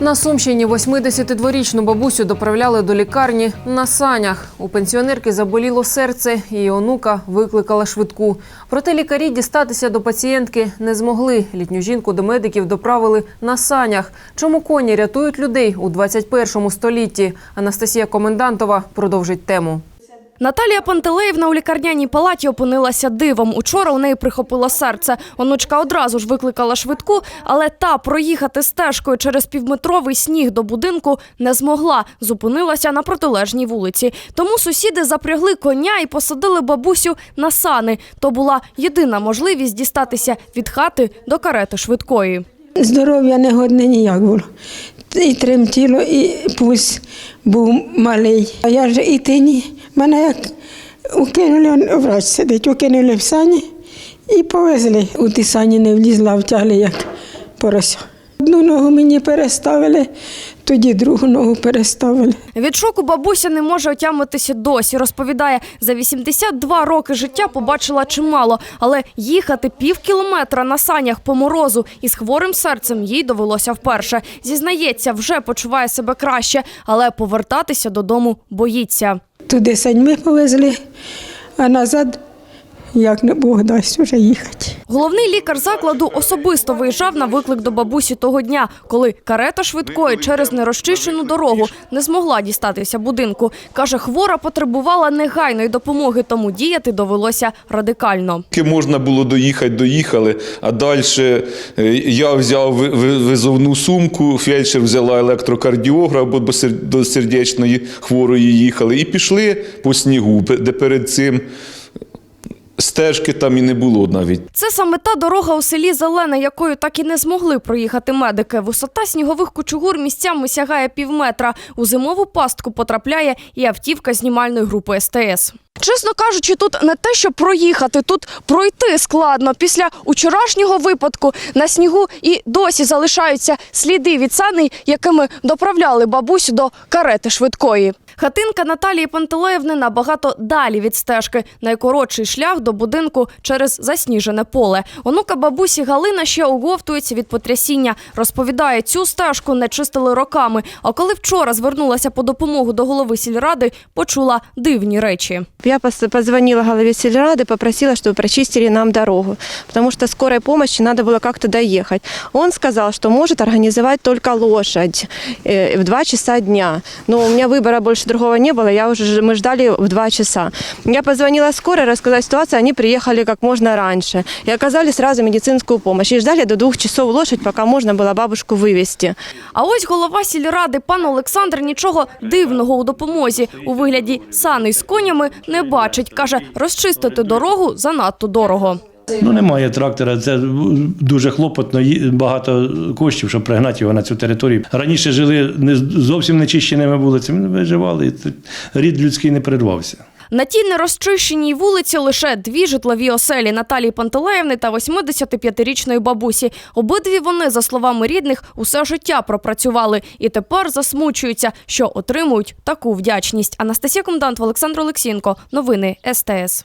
На Сумщині 82-річну бабусю доправляли до лікарні на санях. У пенсіонерки заболіло серце, її онука викликала швидку. Проте лікарі дістатися до пацієнтки не змогли. Літню жінку до медиків доправили на санях. Чому коні рятують людей у 21 столітті? Анастасія Комендантова продовжить тему. Наталія Пантелеївна у лікарняній палаті опинилася дивом. Учора у неї прихопило серце. Онучка одразу ж викликала швидку, але та проїхати стежкою через півметровий сніг до будинку не змогла. Зупинилася на протилежній вулиці. Тому сусіди запрягли коня і посадили бабусю на сани. То була єдина можливість дістатися від хати до карети швидкої. Здоров'я не годне ніяк було. І тремтіло, і пульс був малий. А я ж і тині. Мене як укинули, врач сидить, укинули в сані і повезли. У ті сані не влізла, втягли як порося. Одну ногу мені переставили, тоді другу ногу переставили. Від шоку бабуся не може отямитися досі. Розповідає, за 82 роки життя побачила чимало, але їхати пів кілометра на санях по морозу із хворим серцем їй довелося вперше. Зізнається, вже почуває себе краще, але повертатися додому боїться. Туди саньми повезли, а назад, як не Бог дасть, вже їхати. Головний лікар закладу особисто виїжджав на виклик до бабусі того дня, коли карета швидкої через нерозчищену дорогу не змогла дістатися будинку. Каже, хвора потребувала негайної допомоги, тому діяти довелося радикально. Можна було доїхати, доїхали. А далі я взяв ви- ви- визовну сумку, фельдшер взяла електрокардіограф, бо до сердечної хворої їхали, і пішли по снігу, де перед цим стежки там і не було навіть. Це саме та дорога у селі Зелене, якою так і не змогли проїхати медики. Висота снігових кучугур місцями сягає півметра. У зимову пастку потрапляє і автівка знімальної групи СТС. Чесно кажучи, тут не те, що проїхати, тут пройти складно. Після учорашнього випадку на снігу і досі залишаються сліди від саней, якими доправляли бабусю до карети швидкої. Хатинка Наталії Пантелеївни набагато далі від стежки. Найкоротший шлях до будинку через засніжене поле. Онука бабусі Галина ще оговтується від потрясіння. Розповідає, цю стежку не чистили роками. А коли вчора звернулася по допомогу до голови сільради, почула дивні речі. Я пос- позвонила голове сельрады, попросила, чтобы прочистили нам дорогу, потому что скорой помощи надо было как-то доехать. Он сказал, что может организовать только лошадь э, в 2 часа дня. Но у меня выбора больше другого не было, я уже, ж- мы ждали в 2 часа. Я позвонила скорой, рассказать ситуацию, они приехали как можно раньше и оказали сразу медицинскую помощь. И ждали до двух часов лошадь, пока можно было бабушку вывести. А ось голова сільради пан Олександр нічого дивного у допомозі у вигляді сани з конями не бачить. Каже, розчистити дорогу занадто дорого. Ну, немає трактора, це дуже хлопотно, багато коштів, щоб пригнати його на цю територію. Раніше жили не зовсім нечищеними вулицями, виживали, і рід людський не перервався. На тій нерозчищеній вулиці лише дві житлові оселі Наталії Пантелеївни та 85-річної бабусі. Обидві вони, за словами рідних, усе життя пропрацювали і тепер засмучуються, що отримують таку вдячність. Анастасія Комдант, Олександр Олексінко. Новини СТС.